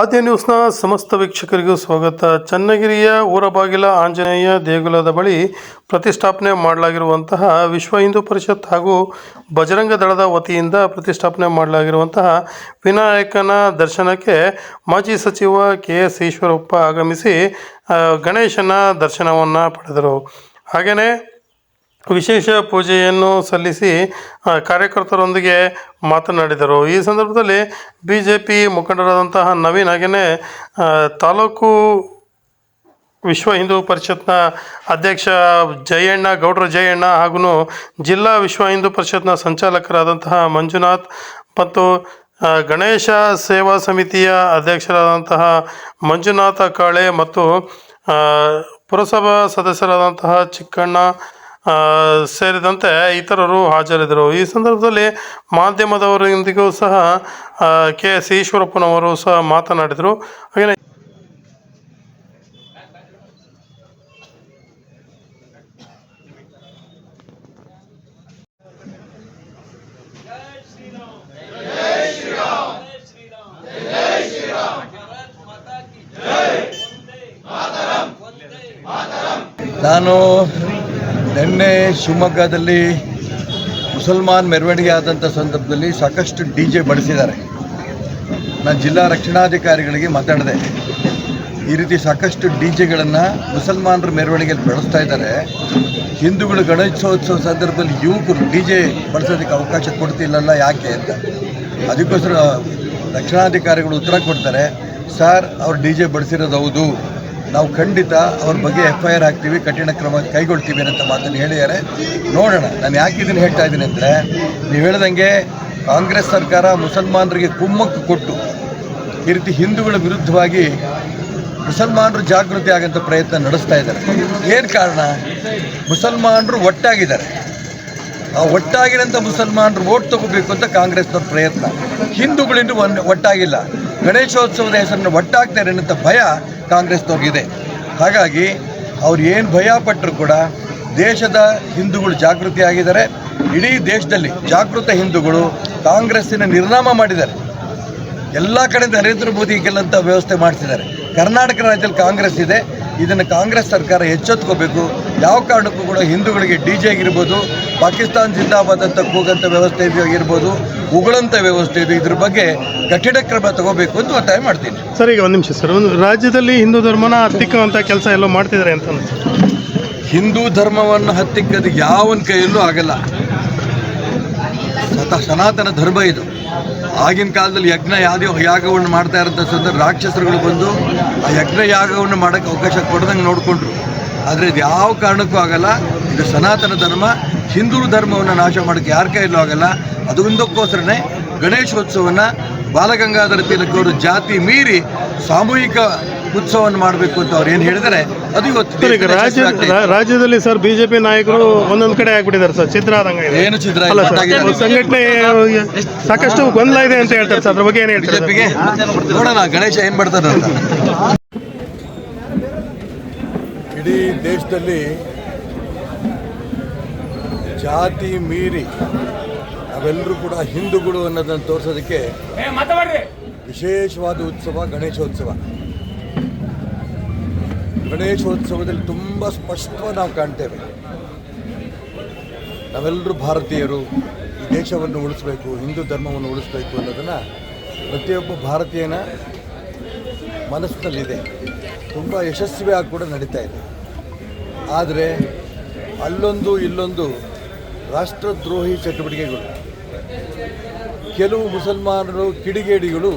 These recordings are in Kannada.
ಆದ್ಯ ನ್ಯೂಸ್ನ ಸಮಸ್ತ ವೀಕ್ಷಕರಿಗೂ ಸ್ವಾಗತ. ಚನ್ನಗಿರಿಯ ಊರಬಾಗಿಲ ಆಂಜನೇಯ ದೇಗುಲದ ಬಳಿ ಪ್ರತಿಷ್ಠಾಪನೆ ಮಾಡಲಾಗಿರುವಂತಹ ವಿಶ್ವ ಹಿಂದೂ ಪರಿಷತ್ ಹಾಗೂ ಬಜರಂಗ ದಳದ ವತಿಯಿಂದ ಪ್ರತಿಷ್ಠಾಪನೆ ಮಾಡಲಾಗಿರುವಂತಹ ವಿನಾಯಕನ ದರ್ಶನಕ್ಕೆ ಮಾಜಿ ಸಚಿವ ಕೆ ಎಸ್ ಈಶ್ವರಪ್ಪ ಆಗಮಿಸಿ ಗಣೇಶನ ದರ್ಶನವನ್ನು ಪಡೆದರು. ಹಾಗೆಯೇ ವಿಶೇಷ ಪೂಜೆಯನ್ನು ಸಲ್ಲಿಸಿ ಕಾರ್ಯಕರ್ತರೊಂದಿಗೆ ಮಾತನಾಡಿದರು. ಈ ಸಂದರ್ಭದಲ್ಲಿ ಬಿ ಜೆ ಪಿ ಮುಖಂಡರಾದಂತಹ ನವೀನ್ ಹಾಗೆಯೇ ತಾಲೂಕು ವಿಶ್ವ ಹಿಂದೂ ಪರಿಷತ್ನ ಅಧ್ಯಕ್ಷ ಜಯಣ್ಣ, ಗೌಡ್ರ ಜಯಣ್ಣ ಹಾಗೂ ಜಿಲ್ಲಾ ವಿಶ್ವ ಹಿಂದೂ ಪರಿಷತ್ನ ಸಂಚಾಲಕರಾದಂತಹ ಮಂಜುನಾಥ್ ಮತ್ತು ಗಣೇಶ ಸೇವಾ ಸಮಿತಿಯ ಅಧ್ಯಕ್ಷರಾದಂತಹ ಮಂಜುನಾಥ ಕಾಳೆ ಮತ್ತು ಪುರಸಭಾ ಸದಸ್ಯರಾದಂತಹ ಚಿಕ್ಕಣ್ಣ ಸೇರಿದಂತೆ ಇತರರು ಹಾಜರಿದ್ದರು. ಈ ಸಂದರ್ಭದಲ್ಲಿ ಮಾಧ್ಯಮದವರೊಂದಿಗೂ ಸಹ ಕೆ ಎಸ್ ಈಶ್ವರಪ್ಪನವರು ಸಹ ಮಾತನಾಡಿದರು. ಹಾಗೆಯೇ ನಾನು ನಿನ್ನೆ ಶಿವಮೊಗ್ಗದಲ್ಲಿ ಮುಸಲ್ಮಾನ್ ಮೆರವಣಿಗೆ ಆದಂಥ ಸಂದರ್ಭದಲ್ಲಿ ಸಾಕಷ್ಟು ಡಿ ಜೆ ಬಳಸಿದ್ದಾರೆ. ನಾನು ಜಿಲ್ಲಾ ರಕ್ಷಣಾಧಿಕಾರಿಗಳಿಗೆ ಮಾತಾಡಿದೆ. ಈ ರೀತಿ ಸಾಕಷ್ಟು ಡಿ ಜೆಗಳನ್ನು ಮುಸಲ್ಮಾನರು ಮೆರವಣಿಗೆಯಲ್ಲಿ ಬಳಸ್ತಾ ಇದ್ದಾರೆ. ಹಿಂದೂಗಳು ಗಣೇಶೋತ್ಸವ ಸಂದರ್ಭದಲ್ಲಿ ಯುವಕರು ಡಿ ಜೆ ಬಳಸೋದಕ್ಕೆ ಅವಕಾಶ ಕೊಡ್ತಿಲ್ಲಲ್ಲ ಯಾಕೆ ಅಂತ. ಅದಕ್ಕೋಸ್ಕರ ರಕ್ಷಣಾಧಿಕಾರಿಗಳು ಉತ್ತರ ಕೊಡ್ತಾರೆ, ಸರ್, ಅವ್ರು ಡಿ ಜೆ ಬಳಸಿರೋದು ಹೌದು. ನಾವು ಖಂಡಿತ ಅವ್ರ ಬಗ್ಗೆ ಎಫ್ ಐ ಆರ್ ಹಾಕ್ತೀವಿ, ಕಠಿಣ ಕ್ರಮ ಕೈಗೊಳ್ತೀವಿ ಅಂತ ಮಾತನ್ನು ಹೇಳಿದ್ದಾರೆ. ನೋಡೋಣ, ನಾನು ಯಾಕೆ ಇದನ್ನು ಹೇಳ್ತಾ ಇದ್ದೀನಿ ಅಂದರೆ, ನೀವು ಹೇಳ್ದಂಗೆ ಕಾಂಗ್ರೆಸ್ ಸರ್ಕಾರ ಮುಸಲ್ಮಾನರಿಗೆ ಕುಮ್ಮಕ್ಕು ಕೊಟ್ಟು ಈ ರೀತಿ ಹಿಂದೂಗಳ ವಿರುದ್ಧವಾಗಿ ಮುಸಲ್ಮಾನರು ಜಾಗೃತಿ ಆಗಂತ ಪ್ರಯತ್ನ ನಡೆಸ್ತಾ ಇದ್ದಾರೆ. ಏನು ಕಾರಣ? ಮುಸಲ್ಮಾನರು ಒಟ್ಟಾಗಿದ್ದಾರೆ. ಆ ಒಟ್ಟಾಗಿರೋಂಥ ಮುಸಲ್ಮಾನರು ಓಟ್ ತಗೋಬೇಕು ಅಂತ ಕಾಂಗ್ರೆಸ್ನವ್ರ ಪ್ರಯತ್ನ. ಹಿಂದೂಗಳಿಂದ ಒಂದು ಒಟ್ಟಾಗಿಲ್ಲ. ಗಣೇಶೋತ್ಸವದ ಹೆಸರನ್ನು ಒಟ್ಟಾಗ್ತಾರೆ ಅನ್ನೋಂಥ ಭಯ ಕಾಂಗ್ರೆಸ್ನವ್ರಿಗಿದೆ ಹಾಗಾಗಿ ಅವ್ರು ಏನು ಭಯ ಪಟ್ಟರು ಕೂಡ ದೇಶದ ಹಿಂದೂಗಳು ಜಾಗೃತಿ ಆಗಿದ್ದಾರೆ. ಇಡೀ ದೇಶದಲ್ಲಿ ಜಾಗೃತ ಹಿಂದೂಗಳು ಕಾಂಗ್ರೆಸ್ಸಿನ ನಿರ್ನಾಮ ಮಾಡಿದ್ದಾರೆ. ಎಲ್ಲ ಕಡೆ ನರೇಂದ್ರ ಮೋದಿ ಗೆಲ್ಲಂಥ ವ್ಯವಸ್ಥೆ ಮಾಡಿಸಿದ್ದಾರೆ. ಕರ್ನಾಟಕ ರಾಜ್ಯದಲ್ಲಿ ಕಾಂಗ್ರೆಸ್ ಇದೆ. ಇದನ್ನು ಕಾಂಗ್ರೆಸ್ ಸರ್ಕಾರ ಎಚ್ಚೆತ್ಕೋಬೇಕು. ಯಾವ ಕಾರಣಕ್ಕೂ ಕೂಡ ಹಿಂದೂಗಳಿಗೆ ಡಿ ಜೆ ಆಗಿರ್ಬೋದು, ಪಾಕಿಸ್ತಾನ್ ಜಿಂದಾಬಾದ್ ಅಂತ ಕೂಗಂಥ ವ್ಯವಸ್ಥೆ ಆಗಿರ್ಬೋದು ಉಗುಳಂಥ ವ್ಯವಸ್ಥೆ ಇದೆ. ಇದ್ರ ಬಗ್ಗೆ ಕಠಿಣ ಕ್ರಮ ತಗೋಬೇಕು ಅಂತ ಒತ್ತಾಯ ಮಾಡ್ತೀನಿ. ಸರ್ ಈಗ ಒಂದು ನಿಮಿಷ ಸರ್. ಒಂದು ರಾಜ್ಯದಲ್ಲಿ ಹಿಂದೂ ಧರ್ಮನ ಹತ್ತಿಕ್ಕುವಂಥ ಕೆಲಸ ಎಲ್ಲ ಮಾಡ್ತಿದ್ದಾರೆ ಅಂತ. ಹಿಂದೂ ಧರ್ಮವನ್ನು ಹತ್ತಿಕ್ಕದು ಯಾವನ ಕೈಯಲ್ಲೂ ಆಗಲ್ಲ. ಸತ ಸನಾತನ ಧರ್ಮ ಇದು. ಆಗಿನ ಕಾಲದಲ್ಲಿ ಯಜ್ಞ ಯಾವುದೇ ಯಾಗವನ್ನು ಮಾಡ್ತಾ ಇರೋಂಥ ಸಂದರ್ಭ ರಾಕ್ಷಸರುಗಳು ಬಂದು ಆ ಯಜ್ಞ ಯಾಗವನ್ನು ಮಾಡೋಕ್ಕೆ ಅವಕಾಶ ಕೊಡ್ದಂಗೆ ನೋಡಿಕೊಂಡ್ರು. ಆದರೆ ಇದು ಯಾವ ಕಾರಣಕ್ಕೂ ಆಗಲ್ಲ. ಇದು ಸನಾತನ ಧರ್ಮ. ಹಿಂದೂ ಧರ್ಮವನ್ನು ನಾಶ ಮಾಡೋಕ್ಕೆ ಯಾರ ಕೈಯಲ್ಲೂ ಆಗಲ್ಲ. ಅದೊಂದಕ್ಕೋಸ್ಕರನೇ ಗಣೇಶೋತ್ಸವವನ್ನು ಬಾಲಗಂಗಾಧರ ತಿಲಕ್ ಅವರು ಜಾತಿ ಮೀರಿ ಸಾಮೂಹಿಕ ಉತ್ಸವವನ್ನು ಮಾಡಬೇಕು ಅಂತ ಅವ್ರು ಏನು ಹೇಳಿದರೆ ಅದು ಇವತ್ತು ಈಗ ದೇಶದಲ್ಲಿ ರಾಜ್ಯ ರಾಜ್ಯದಲ್ಲಿ ಸರ್ ಬಿಜೆಪಿ ನಾಯಕರು ಒಂದೊಂದು ಕಡೆ ಆಗ್ಬಿಟ್ಟಿದ್ದಾರೆ ಸರ್ ಚಿತ್ರ ಆದಂಗೆ. ಏನು ಚಿತ್ರ ಇಲ್ಲ, ಸಂಘಟನೆ ಸಾಕಷ್ಟು ಗೊಂದಲ ಇದೆ ಅಂತ ಹೇಳ್ತಾರೆ ಸರ್ ಅದ್ರ ಬಗ್ಗೆ ಏನು ಹೇಳ್ತಾರೆ ಬಿಜೆಪಿಗೆ? ನೋಡೋಣ ಗಣೇಶ ಏನು ಮಾಡ್ತಾನೆ ಅಂತ ಇಡೀ ದೇಶದಲ್ಲಿ ಜಾತಿ ಮೀರಿ ನಾವೆಲ್ಲರೂ ಕೂಡ ಹಿಂದೂಗಳು ಅನ್ನೋದನ್ನು ತೋರಿಸೋದಕ್ಕೆ ವಿಶೇಷವಾದ ಉತ್ಸವ ಗಣೇಶೋತ್ಸವ. ಗಣೇಶೋತ್ಸವದಲ್ಲಿ ತುಂಬ ಸ್ಪಷ್ಟವಾಗಿ ನಾವು ಕಾಣ್ತೇವೆ. ನಾವೆಲ್ಲರೂ ಭಾರತೀಯರು ಈ ದೇಶವನ್ನು ಉಳಿಸ್ಬೇಕು ಹಿಂದೂ ಧರ್ಮವನ್ನು ಉಳಿಸ್ಬೇಕು ಅನ್ನೋದನ್ನು ಪ್ರತಿಯೊಬ್ಬ ಭಾರತೀಯನ ಮನಸ್ಸಿನಲ್ಲಿದೆ. ತುಂಬ ಯಶಸ್ವಿಯಾಗಿ ಕೂಡ ನಡೀತಾ ಇದೆ. ಆದರೆ ಅಲ್ಲೊಂದು ಇಲ್ಲೊಂದು ರಾಷ್ಟ್ರದ್ರೋಹಿ ಚಟುವಟಿಕೆಗಳು. ಕೆಲವು ಮುಸಲ್ಮಾನರು ಕಿಡಿಗೇಡಿಗಳು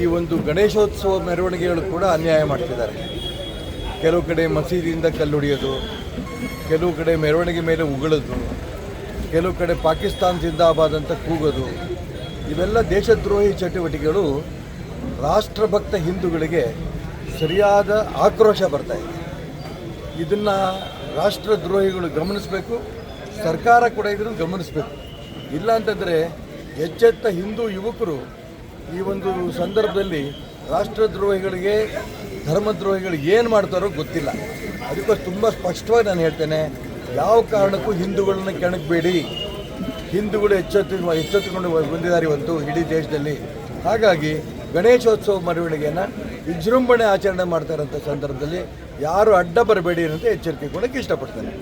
ಈ ಒಂದು ಗಣೇಶೋತ್ಸವ ಮೆರವಣಿಗೆಗಳು ಕೂಡ ಅನ್ಯಾಯ ಮಾಡ್ತಿದ್ದಾರೆ. ಕೆಲವು ಕಡೆ ಮಸೀದಿಯಿಂದ ಕಲ್ಲು ಹೊಡೆಯೋದು ಕೆಲವು ಕಡೆ ಮೆರವಣಿಗೆ ಮೇಲೆ ಉಗುಳೋದು, ಕೆಲವು ಕಡೆ ಪಾಕಿಸ್ತಾನ್ ಜಿಂದಾಬಾದ್ ಅಂತ ಕೂಗೋದು. ಇವೆಲ್ಲ ದೇಶದ್ರೋಹಿ ಚಟುವಟಿಕೆಗಳು ರಾಷ್ಟ್ರಭಕ್ತ ಹಿಂದೂಗಳಿಗೆ ಸರಿಯಾದ ಆಕ್ರೋಶ ಬರ್ತಾ ಇದೆ. ಇದನ್ನು ರಾಷ್ಟ್ರದ್ರೋಹಿಗಳು ಗಮನಿಸಬೇಕು. ಸರ್ಕಾರ ಕೂಡ ಇದನ್ನು ಗಮನಿಸಬೇಕು. ಇಲ್ಲ ಅಂತಂದರೆ ಎಚ್ಚೆತ್ತ ಹಿಂದೂ ಯುವಕರು ಈ ಒಂದು ಸಂದರ್ಭದಲ್ಲಿ ರಾಷ್ಟ್ರದ್ರೋಹಿಗಳಿಗೆ, ಧರ್ಮದ್ರೋಹಿಗಳಿಗೆ ಏನು ಮಾಡ್ತಾರೋ ಗೊತ್ತಿಲ್ಲ. ಅದಕ್ಕೋಸ್ಕರ ತುಂಬ ಸ್ಪಷ್ಟವಾಗಿ ನಾನು ಹೇಳ್ತೇನೆ, ಯಾವ ಕಾರಣಕ್ಕೂ ಹಿಂದೂಗಳನ್ನ ಕೆಣಕಬೇಡಿ. ಹಿಂದೂಗಳು ಎಚ್ಚೆತ್ತು, ಎಚ್ಚೆತ್ತುಕೊಂಡು ಬಂದಿದ್ದಾರೆ ಇವತ್ತು ಇಡೀ ದೇಶದಲ್ಲಿ. ಹಾಗಾಗಿ ಗಣೇಶೋತ್ಸವ ಮೆರವಣಿಗೆಯನ್ನು ವಿಜೃಂಭಣೆ ಆಚರಣೆ ಮಾಡ್ತಾರಂಥ ಸಂದರ್ಭದಲ್ಲಿ ಯಾರು ಅಡ್ಡ ಬರಬೇಡಿ ಅಂತ ಎಚ್ಚರಿಕೆ ಕೊಡೋಕ್ಕೆ ಇಷ್ಟಪಡ್ತೇನೆ.